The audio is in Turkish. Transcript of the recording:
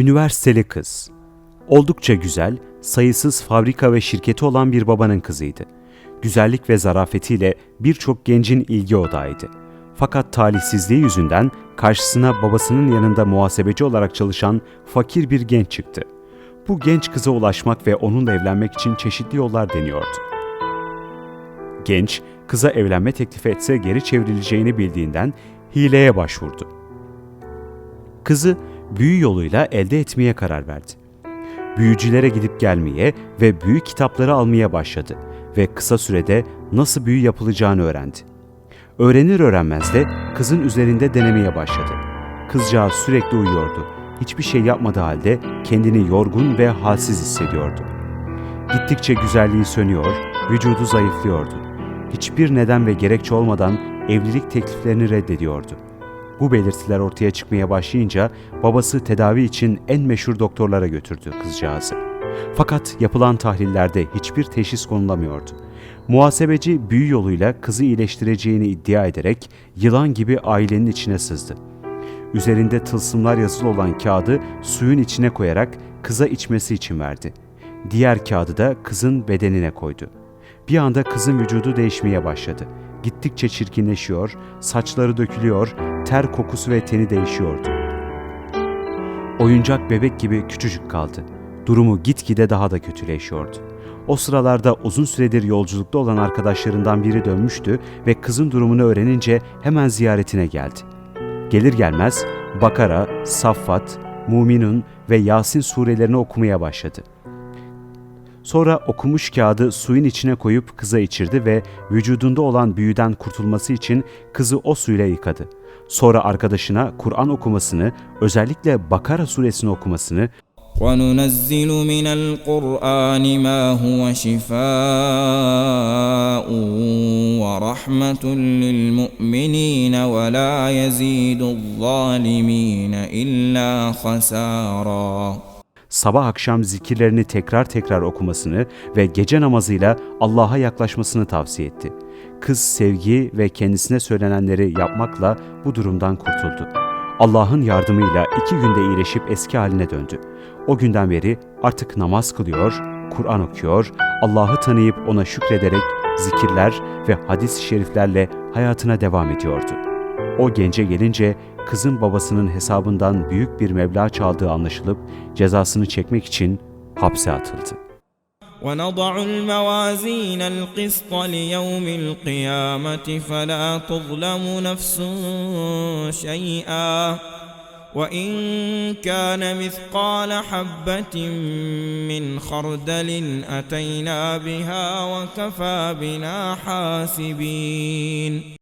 Üniversiteli kız. Oldukça güzel, sayısız fabrika ve şirketi olan bir babanın kızıydı. Güzellik ve zarafetiyle birçok gencin ilgi odağıydı. Fakat talihsizliği yüzünden karşısına babasının yanında muhasebeci olarak çalışan fakir bir genç çıktı. Bu genç kıza ulaşmak ve onunla evlenmek için çeşitli yollar deniyordu. Genç, kıza evlenme teklifi etse geri çevrileceğini bildiğinden hileye başvurdu. Kızı büyü yoluyla elde etmeye karar verdi. Büyücülere gidip gelmeye ve büyü kitapları almaya başladı ve kısa sürede nasıl büyü yapılacağını öğrendi. Öğrenir öğrenmez de kızın üzerinde denemeye başladı. Kızcağız sürekli uyuyordu. Hiçbir şey yapmadığı halde kendini yorgun ve halsiz hissediyordu. Gittikçe güzelliği sönüyor, vücudu zayıflıyordu. Hiçbir neden ve gerekçe olmadan evlilik tekliflerini reddediyordu. Bu belirtiler ortaya çıkmaya başlayınca babası tedavi için en meşhur doktorlara götürdü kızcağızı. Fakat yapılan tahlillerde hiçbir teşhis konulamıyordu. Muhasebeci büyü yoluyla kızı iyileştireceğini iddia ederek yılan gibi ailenin içine sızdı. Üzerinde tılsımlar yazılı olan kağıdı suyun içine koyarak kıza içmesi için verdi. Diğer kağıdı da kızın bedenine koydu. Bir anda kızın vücudu değişmeye başladı. Gittikçe çirkinleşiyor, saçları dökülüyor, ter kokusu ve teni değişiyordu. Oyuncak bebek gibi küçücük kaldı. Durumu gitgide daha da kötüleşiyordu. O sıralarda uzun süredir yolculukta olan arkadaşlarından biri dönmüştü ve kızın durumunu öğrenince hemen ziyaretine geldi. Gelir gelmez Bakara, Saffat, Muminun ve Yasin surelerini okumaya başladı. Sonra okumuş kağıdı suyun içine koyup kıza içirdi ve vücudunda olan büyüden kurtulması için kızı o suyla yıkadı. Sonra arkadaşına Kur'an okumasını, özellikle Bakara suresini okumasını وننزل من القرآن ما هو شفاء ورحمة للمؤمنين ولا يزيد الظالمين إلا خسارا sabah akşam zikirlerini tekrar tekrar okumasını ve gece namazıyla Allah'a yaklaşmasını tavsiye etti. Kız sevgi ve kendisine söylenenleri yapmakla bu durumdan kurtuldu. Allah'ın yardımıyla iki günde iyileşip eski haline döndü. O günden beri artık namaz kılıyor, Kur'an okuyor, Allah'ı tanıyıp ona şükrederek zikirler ve hadis-i şeriflerle hayatına devam ediyordu. O gence gelince kızın babasının hesabından büyük bir meblağ çaldığı anlaşılıp cezasını çekmek için hapse atıldı. ونضع الموازين القسط ليوم القيامة فلا تظلم نفس شيئا وإن كان مثقال حبة من خردل أتينا بها وكفى بنا حاسبين